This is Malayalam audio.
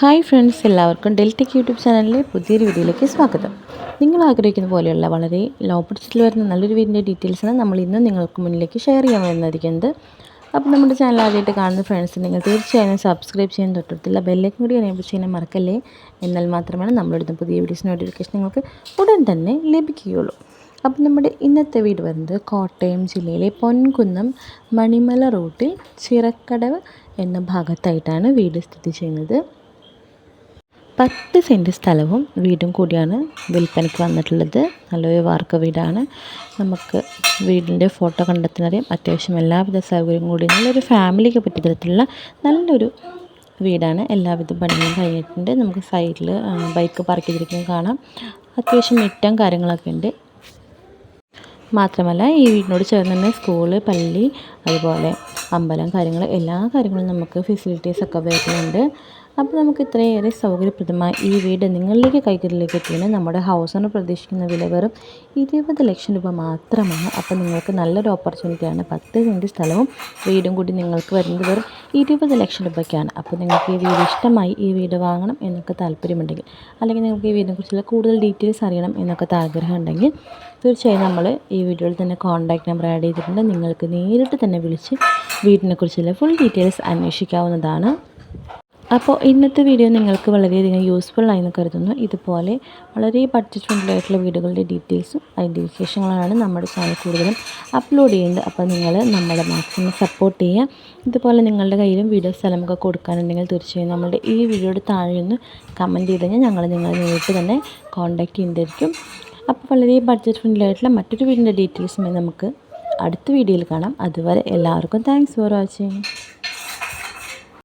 ഹായ് ഫ്രണ്ട്സ് എല്ലാവർക്കും ഡെൽറ്റെക് യൂട്യൂബ് ചാനലിലെ പുതിയൊരു വീഡിയോയിലേക്ക് സ്വാഗതം. നിങ്ങൾ ആഗ്രഹിക്കുന്ന പോലെയുള്ള വളരെ ലോ ബഡ്ജറ്റിൽ വരുന്ന നല്ലൊരു വീടിന്റെ ഡീറ്റെയിൽസാണ് നമ്മൾ ഇന്ന് നിങ്ങൾക്ക് മുന്നിലേക്ക് ഷെയർ ചെയ്യാൻ വന്നിരിക്കുന്നത്. അപ്പോൾ നമ്മുടെ ചാനൽ ആദ്യമായിട്ട് കാണുന്ന ഫ്രണ്ട്സ് നിങ്ങൾ തീർച്ചയായും സബ്സ്ക്രൈബ് ചെയ്യാൻ തൊട്ടടുത്തുള്ള ബെല്ലേക്കും കൂടി എനേബിൾ ചെയ്യാൻ മറക്കല്ലേ? എന്നാൽ മാത്രമാണ് നമ്മളിടുന്ന പുതിയ വീഡിയോസ് നോട്ടിഫിക്കേഷൻ നിങ്ങൾക്ക് ഉടൻ തന്നെ ലഭിക്കുകയുള്ളൂ. അപ്പം നമ്മുടെ ഇന്നത്തെ വീട് വരുന്നത് കോട്ടയം ജില്ലയിലെ പൊൻകുന്നം മണിമല റൂട്ടിൽ ചിറക്കടവ് എന്ന ഭാഗത്തായിട്ടാണ് വീട് സ്ഥിതി ചെയ്യുന്നത്. പത്ത് സെന്റ് സ്ഥലവും വീടും കൂടിയാണ് വിൽപ്പനയ്ക്ക് വന്നിട്ടുള്ളത്. നല്ലൊരു വാർക്ക വീടാണ്. നമുക്ക് വീടിന്റെ ഫോട്ടോ കണ്ടെത്തുന്നറിയാം അത്യാവശ്യം എല്ലാവിധ സൗകര്യവും കൂടി നല്ലൊരു ഫാമിലിക്ക് പറ്റിയ തരത്തിലുള്ള നല്ലൊരു വീടാണ്. എല്ലാവിധ പണിയും കഴിഞ്ഞിട്ടുണ്ട്. നമുക്ക് സൈഡിൽ ബൈക്ക് പാർക്ക് ചെയ്തിരിക്കുന്നത് കാണാം. അത്യാവശ്യം മിറ്റം കാര്യങ്ങളൊക്കെ ഉണ്ട്. മാത്രമല്ല ഈ വീടിനോട് ചേർന്ന് തന്നെ സ്കൂൾ പള്ളി അതുപോലെ അമ്പലം കാര്യങ്ങൾ എല്ലാ കാര്യങ്ങളും നമുക്ക് ഫെസിലിറ്റീസൊക്കെ വരുന്നുണ്ട് അപ്പോൾ നമുക്ക് ഇത്രയേറെ സൗകര്യപ്രദമായി ഈ വീട് നിങ്ങളിലേക്ക് കൈകളിലേക്ക് എത്തിയാൽ നമ്മുടെ ഹൗസിന് പ്രതീക്ഷിക്കുന്ന വില വെറും ഇരുപത് ലക്ഷം രൂപ മാത്രമാണ്. അപ്പോൾ നിങ്ങൾക്ക് നല്ലൊരു ഓപ്പർച്യൂണിറ്റിയാണ് പത്ത് സെന്റ് സ്ഥലവും വീടും കൂടി നിങ്ങൾക്ക് വരുന്നത് വെറും ഇരുപത് ലക്ഷം രൂപയ്ക്കാണ്. അപ്പോൾ നിങ്ങൾക്ക് ഈ വീട് ഇഷ്ടമായി ഈ വീട് വാങ്ങണം എന്നൊക്കെ താല്പര്യമുണ്ടെങ്കിൽ അല്ലെങ്കിൽ നിങ്ങൾക്ക് ഈ വീടിനെക്കുറിച്ചുള്ള കൂടുതൽ ഡീറ്റെയിൽസ് അറിയണം എന്നൊക്കെ ആഗ്രഹം ഉണ്ടെങ്കിൽ തീർച്ചയായും നമ്മൾ ഈ വീഡിയോയിൽ തന്നെ കോൺടാക്റ്റ് നമ്പർ ആഡ് ചെയ്തിട്ടുണ്ട്. നിങ്ങൾക്ക് നേരിട്ട് തന്നെ വിളിച്ച് വീടിനെക്കുറിച്ചുള്ള ഫുൾ ഡീറ്റെയിൽസ് അന്വേഷിക്കാവുന്നതാണ്. അപ്പോൾ ഇന്നത്തെ വീഡിയോ നിങ്ങൾക്ക് വളരെയധികം യൂസ്ഫുൾ ആയെന്ന് കരുതുന്നു. ഇതുപോലെ വളരെ ബഡ്ജറ്റ് ഫ്രണ്ട്ലി ആയിട്ടുള്ള വീടുകളുടെ ഡീറ്റെയിൽസും അതിന്റെ വിശേഷങ്ങളാണ് നമ്മുടെ ചാനൽ കൂടുതലും അപ്ലോഡ് ചെയ്യുന്നത്. അപ്പോൾ നിങ്ങൾ നമ്മളെ മാക്സിമം സപ്പോർട്ട് ചെയ്യുക. ഇതുപോലെ നിങ്ങളുടെ കയ്യിലും വീഡിയോ സ്ഥലമൊക്കെ കൊടുക്കാനുണ്ടെങ്കിൽ തീർച്ചയായും നമ്മുടെ ഈ വീഡിയോയുടെ താഴെ ഒന്ന് കമന്റ് ചെയ്ത് കഴിഞ്ഞാൽ ഞങ്ങൾ നിങ്ങളെ നേരിട്ട് തന്നെ കോൺടാക്റ്റ് ചെയ്യുന്നതായിരിക്കും അപ്പോൾ വളരെ ബഡ്ജറ്റ് ഫ്രണ്ട്ലി ആയിട്ടുള്ള മറ്റൊരു വീടിന്റെ ഡീറ്റെയിൽസുമായി നമുക്ക് അടുത്ത വീഡിയോയിൽ കാണാം. അതുവരെ എല്ലാവർക്കും താങ്ക്സ് ഫോർ വാച്ചിങ്